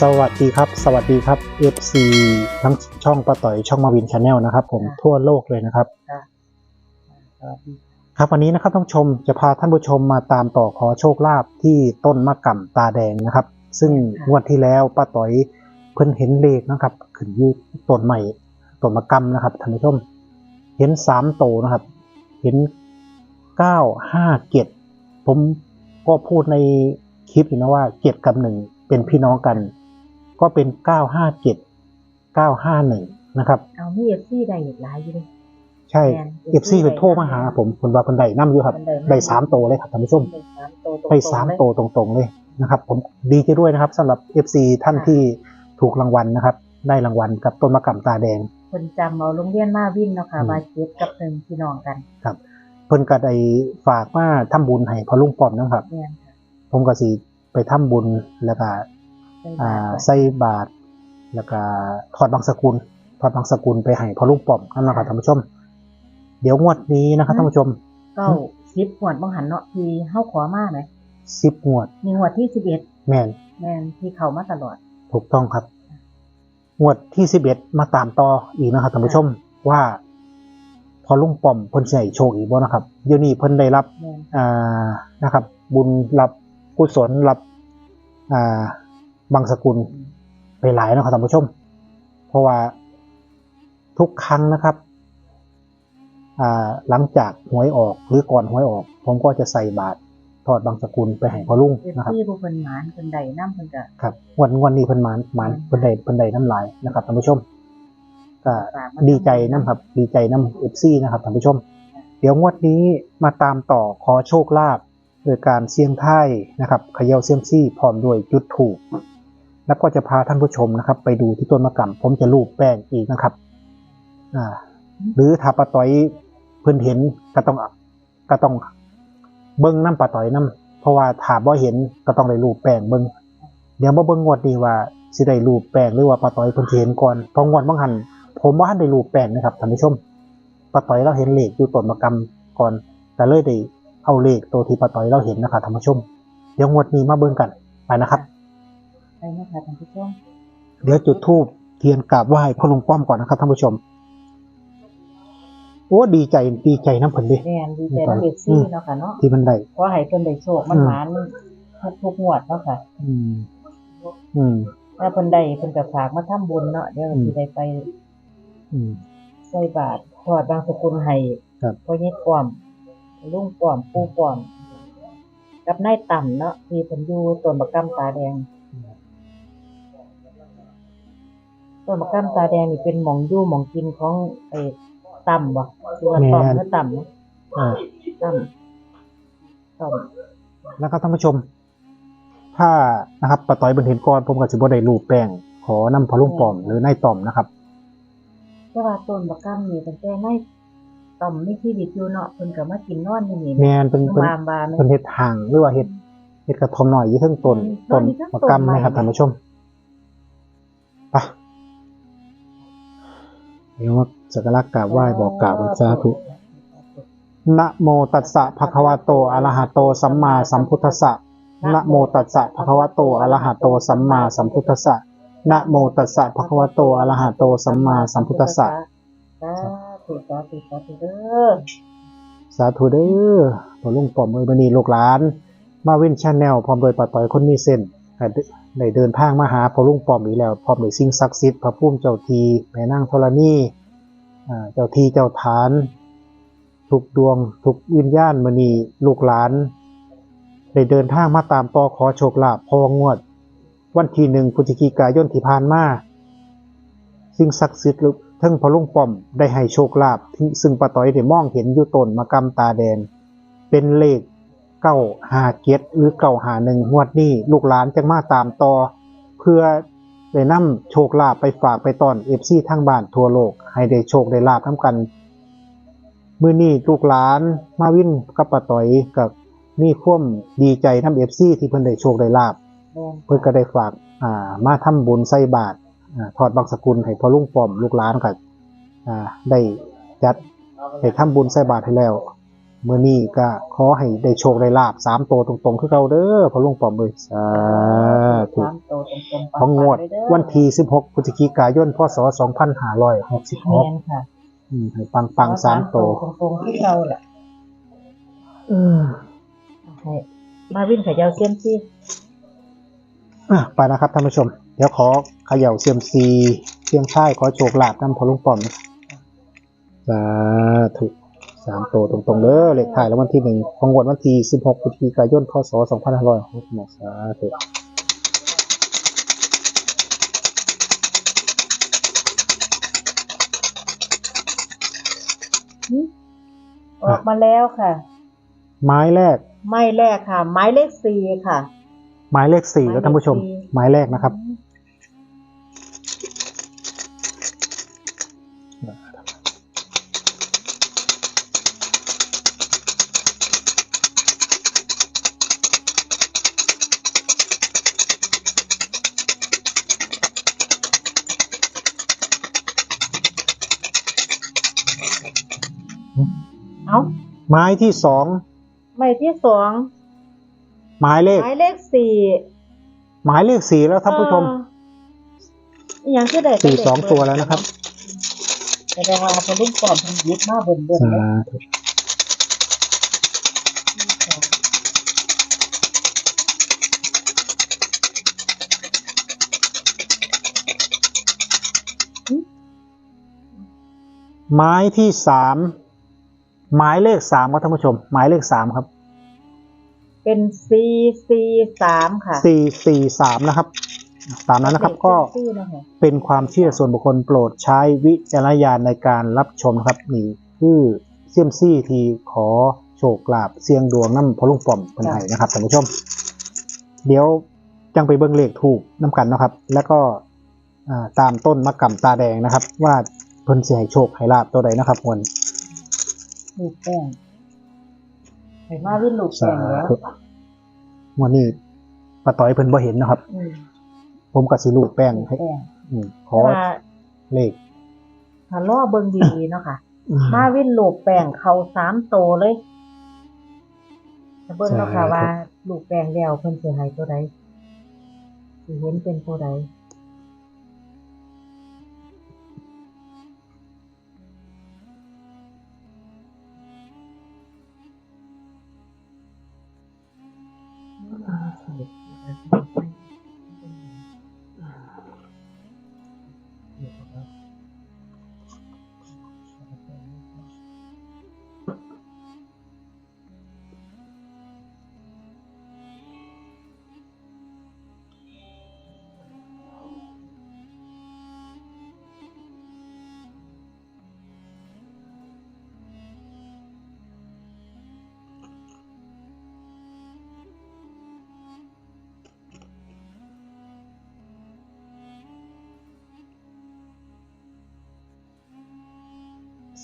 ครับสวัสดีค่ะสวัสดีครับ สวัสดีครับ FC ทั้งช่องป้าต่อยช่องมาวินชาแนลนะครับ ผมค่ะทั่วโลกเลยนะครับสวัสดีครับวันนี้นะครับท่านผู้ชมจะพาท่านผู้ชมมาตามต่อขอโชคลาภที่ต้นมะก่ำตาแดงนะครับ ซึ่งงวดที่แล้วป้าต่อยเพิ่นเห็นเลขนะครับขึ้นอยืดต้นใหม่ต้นมะก่ำนะครับท่านผู้ชม เห็นสามโตวนะครับ เห็นเก้าห้าเจ็ดผมก็พูดในคลิปอยู่นะว่าเจ็ดกับหนึ่งเป็นพี่น้องกัน ก็เป็นเก้าห้าเจ็ดเก้าห้าหนึ่งนะครับ เอามีเอฟซีได้อีกหลายอยู่เลย ใช่แม่นเอฟซีเป็นโทรมาหา ผมคนว่าคนใดน้ำอยู่ครับคนใดนำ ได้สามโตวเลยครับท่านผู้ชม ได้สามโตวตรงๆไปสามโตวตรงๆเลยนะครับ ผมดีใจด้วยนะครับสำหรับ FC ท่านที่ถูกรางวัลนะครับ ได้รางวัลกับต้นมะก่ำตาแดง คนจำเอาโรงเรียนมาวินเนาะค่ะอืม บาเจ็ดกับหนึ่งพี่น้องกันเพิ่นก็ได้ฝากมาทำบุญให้พอลุงป้อมนะครับ เนี่ยค่ะผมก็สิไปทำบุญแล้วก็ได้ อ่าบาทใส่บาตรแล้วก็ถอดบางสกุลถอดบางสกุลไปให้พอลุงป้อมนั่นนะครับท่านผู้ชม เดี๋ยวงวดนี้นะครับท่านผู้ชมเก้าสิบหวดบังหันเนาะที่เฮาขอมาไหมสิบงวดมีหวดที่สิบเอ็ดแม่นแม่นที่เข้ามาตลอด ถูกต้องครับงวดที่สิบเอ็ดมาตามต่ออีกนะครับท่านผู้ชมว่าพอลุงป้อมเพิ่นสิให้โชคอีกบ่นะครับเดี๋ยวนี้เพิ่นได้รับแม่นอ่านะครับ บุญรับกุศลรับอ่า บางสกุลไปหลายนะครับท่านผู้ชม เพราะว่าทุกครั้งนะครับอ่าหลังจากหวยออกหรือก่อนหวยออก ผมก็จะใส่บาตรทอดบางสกุลไปให้พ่อลุงเอฟนะครับซีผู้เพิ่นหมานเพิ่นใดน้ำเพิ่นก็ครับงวันงวันนี้เพิ่นหมานหมานเพิ่นได้เพิ่นได้น้ำลายนะครับท่านผู้ชมก็ฝากมาดีใจน้ำครับ ดีใจน้ำเอฟซีนะครับท่านผู้ชม เดี๋ยวงวดนี้มาตามต่อขอโชคลาภโดยการเสี่ยงไทายนะครับเขย่าเสี่ยมซี่พร้อมด้วยจุดถูก แล้วก็จะพาท่านผู้ชมนะครับ ไปดูที่ต้นมะกำผมจะรูปแป้งอีกนะครับอ่าหรือถ้าปาต้อยเพิ่นเห็นก็ต้องก็ต้องเบิ้งน้ำปลาต้อยน้ำเพราะว่าถ้าบ่เห็นก็ต้องได้รูปแป้งเบิ้งเดี๋ยวมาเบิ้งงวดนี้ว่าสิได้รูปแป้งหรือว่าปลาต้อยเพิ่นสิเห็นก่อนเพองวดบางหันผมว่าทันได้รูปแป้งนะครับท่านผู้ชมปลาต้อยเราเห็นเลขอยู่ต้นมะกำก่อน แต่เลยได้เอาเลขตัวที่ปลาต้อยเราเห็นนะครับท่านผู้ชม เดี๋ยวงวดนี้มาเบิ้งกันไปนะครับ ไปนะคะท่านผู้ชมเดี๋ยวจุดธูปเทียนกราบไหว้พ่อลุงป้อมก่อนนะครับท่านผู้ชม โอ้ดีใจดีใจน้ำผลดิแม่นดีใจน้ำเอฟซีเนาะค่ะเนาะที่มันได้ขอให้เพิ่นได้โชคมันอืมหมานทุกๆงวดเนาะค่ะ อืม อืมถ้าเพิ่นได้เพิ่นก็ฝากมาทำบุญเนาะเดี๋ยวอืมสิได้ไป อืมใส่บาตรทอดบางสกุลให้ครับพ่อเฮ็ดป้อมลุงป้อมปู่ป้อม กับนายต่ำเนาะที่เพิ่นอยู่ต้นมะกำตาแดง ต้นมะกำตาแดงนี่เป็นหม่องอยู่หม่องกินของไอ้ต่ำบ่ชื่อว่าต่อมหรือต่ำเนาะอ่า ต่ำต่ำแล้วครับท่านผู้ชม ถ้านะครับปะต้อยเป็นเห็นก่อนผมก็จะบ่ได้รูปแป้งขอนำพอลุงป้อมหรือนายต่อมนะครับ แต่ว่าต้นมะกำนี่ตั้งแต่นายต่ำมีชีวิตอยู่เนาะเพิ่นก็มากินนอนอยู่นี่แมนเป็นเป็นบามบามเป็นเห็ดทางหรือว่าเห็ดเห็ดกระทอมหน่อยอยู่เทั้งต้นอืมต้นตอนนี้ก็มะกำต้นใหม่นะครับท่านผู้ชม เดี๋ยวมาสักการะกราบไหว้บอกกล่าวกันสาธุนะโมตัสสะภะคะวะโตอะระหะโตสัมมาสัมพุทธัสสะนะโมตัสสะภะคะวะโตอะระหะโตสัมมาสัมพุทธัสสะนะโมตัสสะภะคะวะโตอะระหะโตสัมมาสัมพุทธัสสะสาธุสาธุสาธุเด้อสาธุเด้อพอลุงปอมเอ้ยบันี้ลูกหลาน มาวินชาแนลพร้อมโดยป้าต้อยคนมีเส้น ได้เดินทางมาหาพอลุงป้อมอีกแล้วพร้อมด้วยสิ่งศักดิ์สิทธิ์พระภูมิเจ้าทีแม่นางธรณีอ่าเจ้าทีเจ้าฐาน ทุกดวง ทุกวิญญาณมื้อนี้ลูกหลาน ได้เดินทางมาตามต่อขอโชคลาภพองวด วันที่หนึ่งพฤศจิกายนที่ผ่านมาสิ่งศักดิ์สิทธิ์ทั้งพระลุงป้อมได้ให้โชคลาภซึ่งป้าต้อยได้มองเห็นอยู่ตนมะกำตาแดงเป็นเลข เก้าหาเกตหรือเก้าหาหนึ่งงวดนี้ลูกหลานจะมาตามต่อ เพื่อได้นำโชคลาภไปฝากไปตอนเอฟซีทางบ้านทั่วโลก ให้ได้โชคได้ลาภน้ำกัน มื่อนี้ลูกหลานมาวินกับป้าต่อยกับมีความดีใจน้ำเอฟซีที่เพิ่นได้โชคได้ลาบแม่นเพิ่นก็ได้ฝากอ่ามาทำบุญใส่บาตรอ่าทอดบางสกุลให้พ่อลุงป้อมลูกหลานกับอ่าได้จัดได้ทำบุญใส่บาตรให้แล้ว มื่อนี้ก็ขอให้ได้โชคได้ลาบสามตัวตรงๆ คือเราเด้อพอลุงปอมเลยสาธุสามโตวตรงๆของงวดไปเด้อวันที่16พฤศจิกายนพศแม2566นค่ะอืมให้ปังปังๆสามตัวตรงๆที่เราแหละอืมให้มาวิ่งเขยาวเซียมซี่อะไปนะครับท่านผู้ชม เดี๋ยวขอเขย่าเซียมซีเสียงค่ายขอโชคลาภนำพอลุงปอมนะครับสาธุ สามตัวตรงๆเด้อเลขท้ายแล้ววันที่หนึ่งของงวดวันที่16พฤศจิกายนพศ2566สาธุออกมาแล้วค่ะ ไม้แรก ไม้แรกค่ะ ไม้เลขสี่ค่ะ หมายเลขสี่แล้วท่านผู้ชม หมายเลขสี่หมายแรกนะครับ เอาไม้ที่สองไม้ที่สองหมายเลขไม้เลขสี่หมายเลขสี่แล้วท่านผู้ชมเอ่ออหยังคือได้สี่สองตัวแล้วนะครับแสดงว่าพอรุ่นก่อนมันยึดมาเบิ่นเบิ่นสาเลยธุไม้ที่สาม หมายเลขสามครับท่านผู้ชม หมายเลขสามครับเป็นสี่สี่สามค่ะ สี่สี่สามนะครับ ตามนั้นนะครับก็สี่นะคะเป็นความเชื่อส่วนบุคคลโปรดใช้วิจารณญาณในการรับชมนะครับนี่คือเซียมซี่ที่ขอโชคลาภเสียงดวงน้ำพอลุงป่อมเป็นไห้นะครับท่านผู้ชม เดี๋ยวจังไปเบิ้งเลขถูกน้ำกันนะครับ แล้วก็อ่าตามต้นมะกำตาแดงนะครับ ว่าเพิ่นสิให้โชคให้ลาบตัวใดนะครับมวล ลูกแป้งเห็นมาวิ่งลูกสาแป้งแล้วธุมวันนี้ป้าต้อยเพิ่นบ่เห็นนะครับอืมผมก็สิลูกแป้งลูกให้แป้งอืมขเพอราะว่าเลขถ้าล่อเบิ่งดีๆเนาะค่ะอืมมาวิ่งลูกแป้งเขาสามโตเลยจะเบิ่งเนาะค่ะสาธุว่า ลูกแป้งแล้วเพิ่นสิให้ตัวใดสิเห็นเป็นตัวใด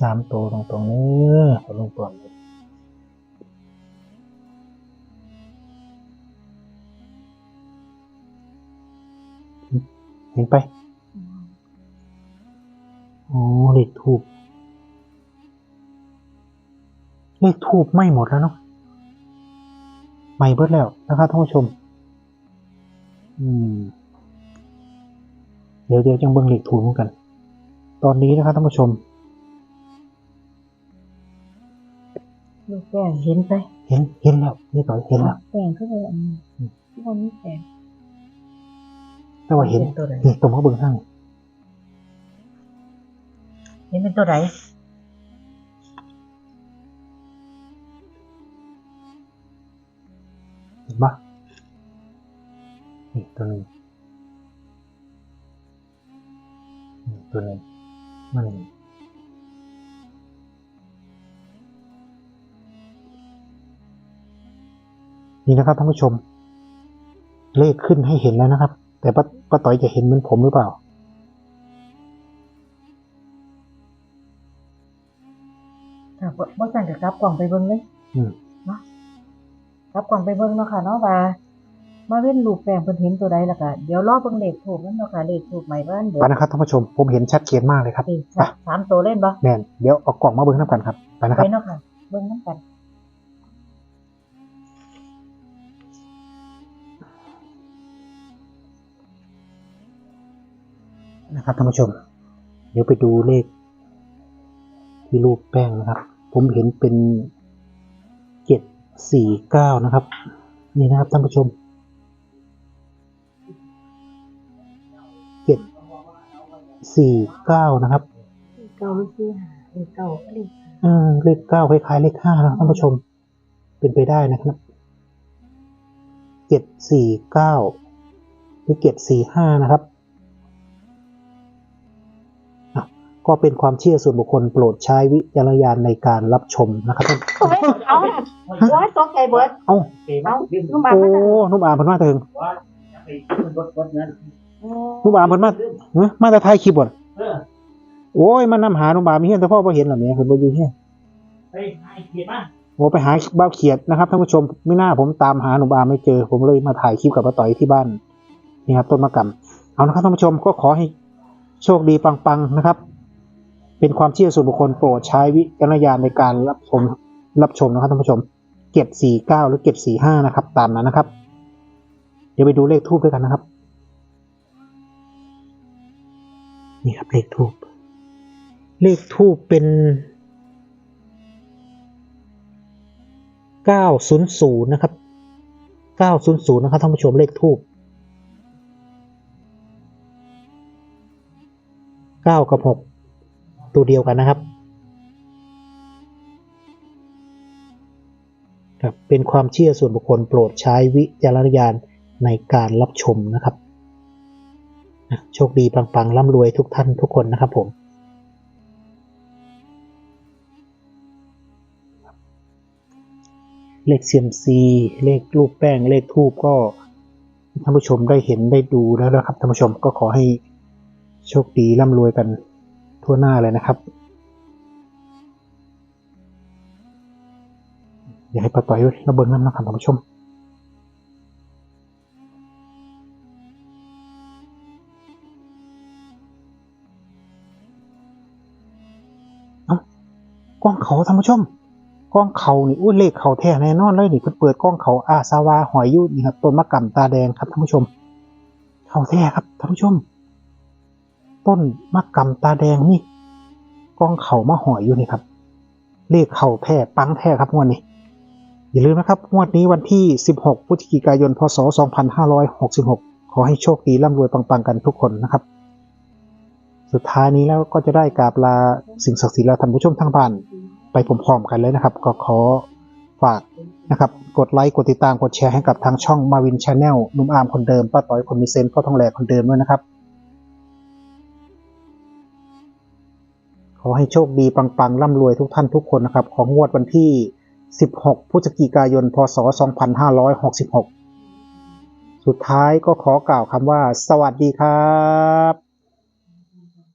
สามตัวตรงๆนี้พอลงป่อมเห็นไปอ๋อเลขทูบเลขทูบไม่หมดแล้วเนาะไม่เบิดแล้วนะครับท่านผู้ชม อืม เดี๋ยวเดี๋ยวจังเบิ่งเลขทูบเหมือนกัน ตอนนี้นะครับท่านผู้ชม ลูกแป้งเห็นไป เห็นเห็นแล้วนี่ต่อยเห็นแล้วแป้งคือว่าอันนี้ที่ว่ามีแป้งแต่ว่าเห็นเป็นตัวใดนี่ตรงข้างบนข้างเห็นเป็นตัวใดเห็นปะนี่ตัวหนึ่งนี่ตัวหนึ่งมัน นี่นะครับท่านผู้ชม เลขขึ้นให้เห็นแล้วนะครับ แต่ป้าป้าต่อยจะเห็นเหมือนผมหรือเปล่า ค่ะบ่บ่สั่นกับกลับกล่องไปเบิ่งเลยอืมกลับกล่องไปเบิ่งเนาะค่ะเนาะว่ามาเว้นลูกแป้งเพิ่นเห็นตัวใดแล้วก็เดี๋ยวรอเบิ่งเลขถูกนั่นเนาะค่ะเลขถูกใหม่บ้านเดี๋ยวไปนะครับท่านผู้ชม ผมเห็นชัดเจนมากเลยครับสิสามสามตัวเล่นบ่แมนเดี๋ยวเอากล่องมาเบิ้งน้ำกันครับ ไปนะคไปรับ เนาะค่ะ เบิ่งนํกัน นะครับท่านผู้ชม เดี๋ยวไปดูเลข ที่รูปแป้งนะครับ ผมเห็นเป็นเจ็ดสี่เก้านะครับ นี่นะครับท่านผู้ชมเจ็ดสี่เก้านะครับเก้าไม่ซื้อหาเลขเก้าเลขเออเลขเก้าคล้ายๆเลขห้านะครับท่านผู้ชม เป็นไปได้นะครับเจ็ดสี่เก้าหรือเจ็ดสี่ห้านะครับ ก็เป็นความเชื่อส่วนบุคคลโปรดใช้วิจารณญาณในการรับชมนะครับท่านเอาเอาว่าตกใจเบิดเอ้าเอานุ่มบาโอ้มันน่ะนุ่มอามเพิ่นมาถึงว่าจะไปขึ้นรถรถนั้นนุ่มอามเพิ่นมาเอ้ยมาแต่ถ่ายคลิปบ่นเออโอ้ยมันนำหานุ่มอามมีเห็นแต่พ่อบ่เห็นหรอเนี่ยเพิ่นบ่อยู่เฮียไปให้เกียรติมาโอ้ไปหาบ้าวเขียดนะครับท่านผู้ชมไม่น่าผมตามหาหนุ่มอามไม่เจอ ผมเลยมาถ่ายคลิปกับป้าต่อยที่บ้านนี่ครับต้นมะกำเอานะครับท่านผู้ชมก็ขอให้โชคดีปังๆนะครับ เป็นความเชื่อส่วนบุคคลโปรดใช้วิจารณญาณในการรับชมรับชมนะครับท่านผู้ชม เก็บสี่เก้าหรือเก็บสี่ห้านะครับ ตามนั้นนะครับ เดี๋ยวไปดูเลขทูบด้วยกันนะครับ นี่ครับเลขทูบเลขทูบเป็น900นย์ศูนย์นะครับ900นย์ศูนย์นะครับท่านผู้ชมเลขทูบ9กับ6 ตัวเดียวกันนะครับครับเป็นความเชื่อส่วนบุคคลโปรดใช้วิจารณญาณในการรับชมนะครับโชคดีปังๆร่ำรวยทุกท่านทุกคนนะครับผมเลขเซียมซีเลขรูปแป้งเลขทูบก็ท่านผู้ชมได้เห็นได้ดูแล้วนะครับท่านผู้ชมก็ขอให้โชคดีร่ำรวยกัน ทั่วหน้าเลยนะครับ อย่าให้ปล่อยระเบิดน้ำนะครับท่านผู้ชมกล้องเขาท่านผู้ชมกล้องเขานี่อุ้ยเลขเขาแท้แน่นอนเลยนี่เพิ่นเปิดกล้องเขาอาซาวาหอยยุนี่ครับต้นมะกำตาแดงครับท่านผู้ชมเขาแท้ครับท่านผู้ชม ต้นมะกำตาแดงนี่กองเข่ามาหอยอยู่นี่ครับ เลขเข่าแท้ปังแท้ครับงวดนี้ อย่าลืมนะครับงวดนี้วันที่ 16พฤศจิกายน พศ 2566 ขอให้โชคดีร่ำรวยปังๆกันทุกคนนะครับ สุดท้ายนี้แล้วก็จะได้กราบลาสิ่งศักดิ์สิทธิ์และท่านผู้ชมทั้งบ้าน ไปพร้อมๆกันเลยนะครับ ก็ขอฝากนะครับ กดไลค์ กดติดตาม กดแชร์ให้กับทางช่องมาวินชาแนลนุ่มอามคนเดิม ป้าต้อยคนมีเซนพ่อทองแหลกคนเดิมด้วยนะครับ ขอให้โชคดีปังๆ ร่ำรวยทุกท่านทุกคนนะครับ ของงวดวันที่ 16 พฤศจิกายน พศ 2566 สุดท้ายก็ขอกล่าวคำว่า สวัสดีครับ